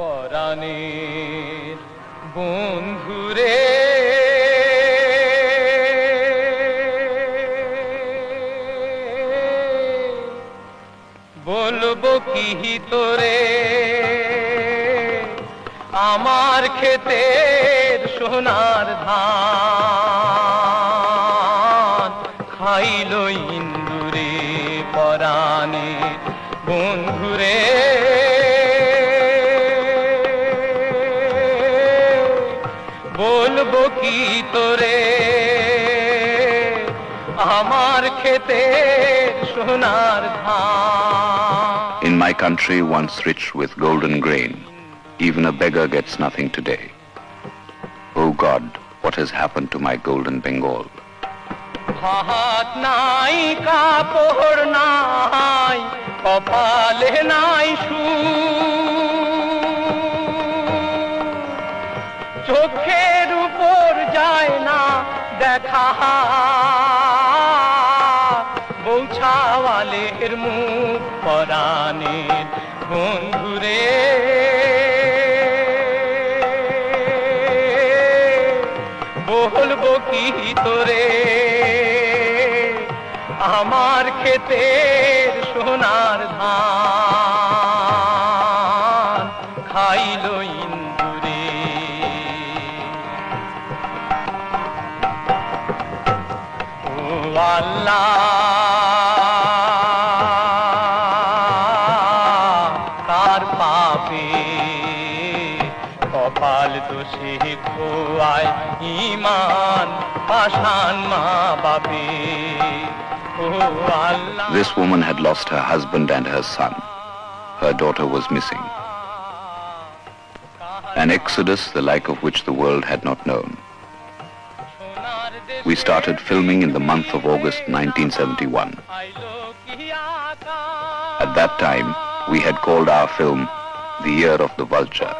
পরাণের বন্ধুরে বলব কি তোরে আমার ক্ষেতের সোনার ধান। খাইল ইন্দুরে পরাণে বন্ধুরে বলব কি তোরে আমার ক্ষেতের সোনার ধান In my country, once rich with golden grain, even a beggar gets nothing today. Oh God, what has happened to my golden Bengal? হাত নাই কাপড় নাই কপালে নাই সু চোখের উপর যায় না দেখা। বৌছাওয়ালের মুখ পরাণের বন্ধুরে বলব কি তোরে? আমার ক্ষেতের সোনার ধান খাইল ইন্দুরে ও আল্লাহ কার পাপে কপাল দোষে খোয়ায় ইমান পাশান মা বাপে ও আল্লাহ This woman had lost her husband and her son. Her daughter was missing. An exodus the like of which the world had not known. We started filming in the month of August 1971. At that time, we had called our film The Year of the Vulture.